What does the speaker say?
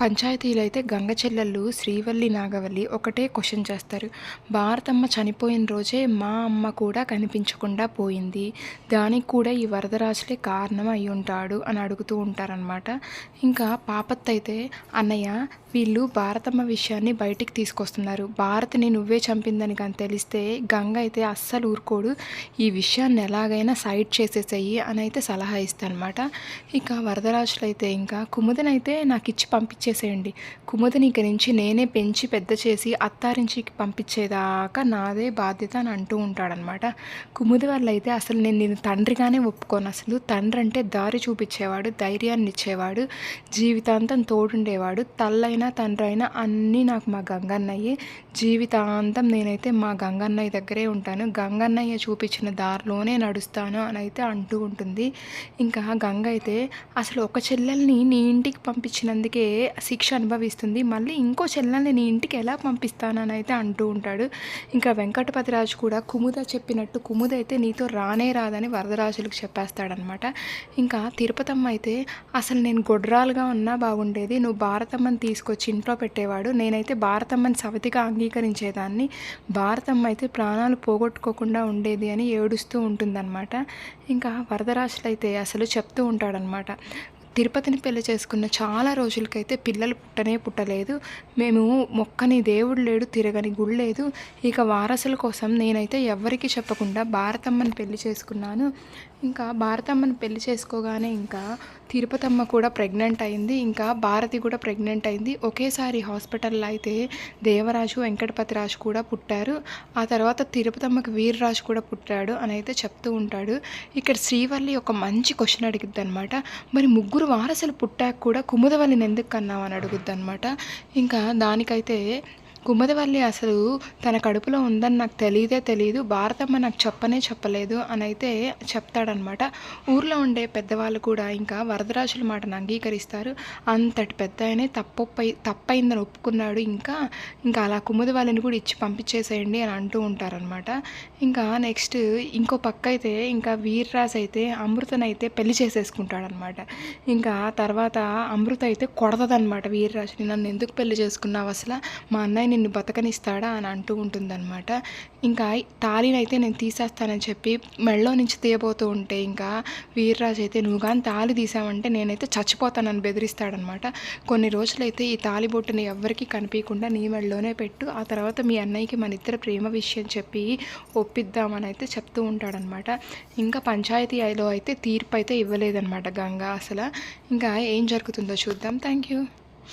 పంచాయతీలు అయితే గంగ చెల్లెళ్ళు శ్రీవల్లి నాగవల్లి ఒకటే క్వశ్చన్ చేస్తారు. భారతమ్మ చనిపోయిన రోజే మా అమ్మ కూడా కనిపించకుండా పోయింది. దానికి కూడా ఈ వరదరాజులే కారణం అయి ఉంటాడు అని అడుగుతూ ఉంటారనమాట ఇంకా పాపత్ అయితే అన్నయ్య వీళ్ళు భారతమ్మ విషయాన్ని బయటికి తీసుకొస్తున్నారు. భారత్ని నువ్వే చంపిందని కానీ తెలిస్తే గంగ అయితే అస్సలు ఊరుకోడు. ఈ విషయాన్ని ఎలాగైనా సైడ్ చేసేసేయి అని అయితే సలహా ఇస్తానమాట ఇక వరదరాజులు అయితే ఇంకా కుముదనైతే నాకు ఇచ్చి ఇచ్చేసేయండి కుముదని ఇక నుంచి నేనే పెంచి పెద్ద చేసి అత్తారించికి పంపించేదాకా నాదే బాధ్యత అని అంటూ ఉంటాడనమాట కుముది వల్ల అయితే అసలు నేను నేను తండ్రిగానే ఒప్పుకోను. అసలు తండ్రి అంటే దారి చూపించేవాడు ధైర్యాన్ని ఇచ్చేవాడు జీవితాంతం తోడుండేవాడు తల్లైనా తండ్రి అయినా అన్నీ నాకు మా గంగన్నయ్యే. జీవితాంతం నేనైతే మా గంగన్నయ్య దగ్గరే ఉంటాను. గంగన్నయ్య చూపించిన దారిలోనే నడుస్తాను అని అయితే అంటూ ఉంటుంది. ఇంకా గంగ అయితే అసలు ఒక చెల్లెల్ని నీ ఇంటికి పంపించినందుకే శిక్ష అనుభవిస్తుంది. మళ్ళీ ఇంకో చెల్లెల్ని నీ ఇంటికి ఎలా పంపిస్తానని అయితే అంటూ ఉంటాడు. ఇంకా వెంకటపతిరాజు కూడా కుముద చెప్పినట్టు కుముద అయితే నీతో రానే రాదని వరదరాజులకు చెప్పేస్తాడనమాట. ఇంకా తిరుపతమ్మ అయితే అసలు నేను గొడ్రాలుగా ఉన్నా బాగుండేది. నువ్వు భారతమ్మని తీసుకొచ్చి ఇంట్లో పెట్టేవాడు. నేనైతే భారతమ్మని సవతిగా అంగీకరించేదాన్ని. భారతమ్మ అయితే ప్రాణాలు పోగొట్టుకోకుండా ఉండేది అని ఏడుస్తూ ఉంటుందన్నమాట. ఇంకా వరదరాజులైతే అసలు చెప్తూ ఉంటాడనమాట తిరుపతిని పెళ్ళి చేసుకున్న చాలా రోజులకైతే పిల్లలు పుట్టనే పుట్టలేదు. మేము మొక్కని దేవుడు లేడు తిరగని గుడి లేదు. ఇక వారసుల కోసం నేనైతే ఎవ్వరికీ చెప్పకుండా భారతమ్మని పెళ్ళి చేసుకున్నాను. ఇంకా భారతమ్మని పెళ్ళి చేసుకోగానే ఇంకా తిరుపతమ్మ కూడా ప్రెగ్నెంట్ అయింది ఇంకా భారతి కూడా ప్రెగ్నెంట్ అయింది. ఒకేసారి హాస్పిటల్లో అయితే దేవరాజు వెంకటపతి రాజు కూడా పుట్టారు. ఆ తర్వాత తిరుపతమ్మకి వీర్రాజు కూడా పుట్టాడు అని అయితే చెప్తూ ఉంటాడు. ఇక్కడ శ్రీవల్లి ఒక మంచి క్వశ్చన్ అడిగిద్ది అనమాట మరి ముగ్గురు వారసులు పుట్టాక కూడా కుముదవల్లిని ఎందుకు కన్నావు అని అడుగుద్ది అనమాట ఇంకా దానికైతే కుమ్మదవల్లి అసలు తన కడుపులో ఉందని నాకు తెలియదే తెలియదు. భారతమ్మ నాకు చెప్పనే చెప్పలేదు అని అయితే చెప్తాడనమాట ఊర్లో ఉండే పెద్దవాళ్ళు కూడా ఇంకా వరదరాజుల మాటను అంగీకరిస్తారు. అంతటి పెద్ద ఆయనే తప్పై తప్పైందని ఒప్పుకున్నాడు. ఇంకా ఇంకా అలా కుమ్మదవల్లిని కూడా ఇచ్చి పంపించేసేయండి అని అంటూ ఉంటారనమాట ఇంకా నెక్స్ట్ ఇంకో పక్క అయితే ఇంకా వీర్రాజ్ అయితే అమృతనైతే పెళ్ళి చేసేసుకుంటాడనమాట ఇంకా తర్వాత అమృత అయితే కొడతదనమాట వీర్రాజుని. నన్ను ఎందుకు పెళ్ళి చేసుకున్నావు అసలు? మా అన్నయ్య నిన్ను బతకనిస్తాడా అని అంటూ ఉంటుందన్నమాట. ఇంకా తాళినైతే నేను తీసేస్తానని చెప్పి మెళ్ళో నుంచి తీయబోతూ ఉంటే ఇంకా వీర్రాజు అయితే నువ్వు కానీ తాళి తీసావంటే నేనైతే చచ్చిపోతానని బెదిరిస్తాడనమాట కొన్ని రోజులైతే ఈ తాలిబొట్టుని ఎవ్వరికీ కనిపించకుండా నీ మెళ్ళలోనే పెట్టు. ఆ తర్వాత మీ అన్నయ్యకి మన ఇద్దరు ప్రేమ విషయం చెప్పి ఒప్పిద్దామని అయితే చెప్తూ ఉంటాడనమాట ఇంకా పంచాయతీలో అయితే తీర్పు అయితే ఇవ్వలేదన్నమాట గంగా అసలు. ఇంకా ఏం జరుగుతుందో చూద్దాం. Thank you